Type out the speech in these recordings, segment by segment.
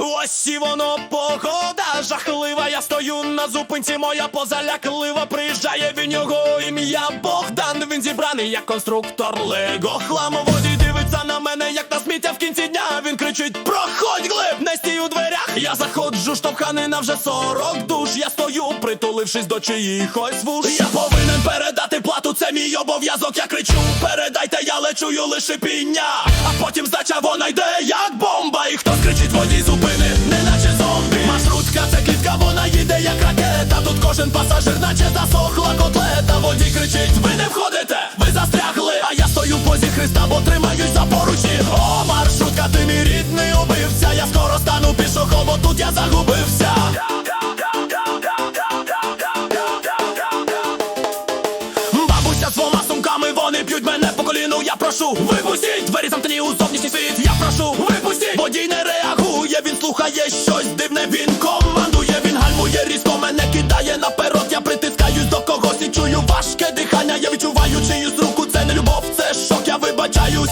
Ось і воно погода жахлива. Я стою на зупинці, моя позаляклива. Приїжджає він його ім'я Богдан. Він зібраний як конструктор Лего. Хламоводі дивиться на мене, як на сміття в кінці дня. Він кричить: Проходь глиб, Я заходжу, штовханий на вже сорок душ. Я стою, притулившись до чиїхось вуш. Я повинен передати плату, це мій обов'язок. Я кричу, передайте, я лечую лише піння. А потім здача вона йде, як бомба. І хтось кричить, водій зупини, неначе зомбі. Маршрутка, це клітка, вона їде, як ракета. Тут кожен пасажир, наче засохла котлета. Тут я загубився. Бабуся двома сумками, вони п'ють мене по коліну. Я прошу, випустіть двері замкнені у зовнішній світ. Я прошу, випустіть, водій не реагує. Він слухає щось дивне. Він командує, він гальмує різко мене кидає наперед. Я притискаюсь до когось і чую важке дихання. Я відчуваю чиюсь руку. Це не любов, це шок. Я вибачаюсь,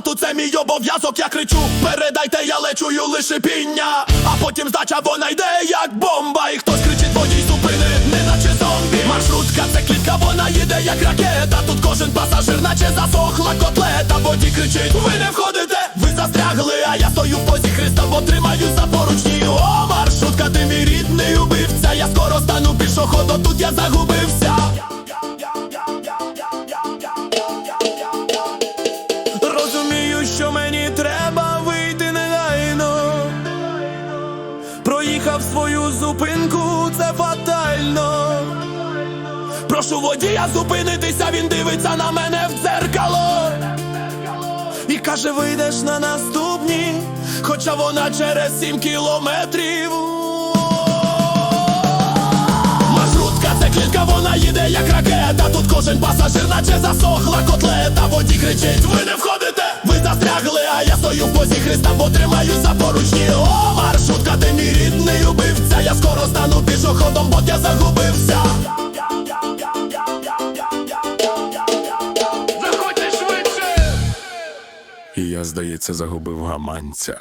плату, це мій обов'язок. Я кричу, передайте, я лечую лише піння. А потім здача вона йде, як бомба. І хтось кричить, водій зупини, неначе зомбі. Маршрутка, це клітка, вона їде, як ракета. Тут кожен пасажир, наче засохла котлета. Водій кричить, ви не входите, ви застрягли. А я стою в позі бо тримаю за поручні. О, маршрутка, ти мій рідний убивця. Я скоро стану пішоходом, тут я загубився. Проїхав свою зупинку, це фатально. Прошу водія зупинитися, він дивиться на мене в дзеркало. І каже, вийдеш на наступні, хоча вона через сім кілометрів. Маршрутка, це клітка, вона їде як ракета. Тут кожен пасажир, наче засохла котлета. Водій кричить, ви не входите, ви застрягли, а я стою в позі Христа, бо тримаюсь за поручні. Я, здається, загубив гаманця.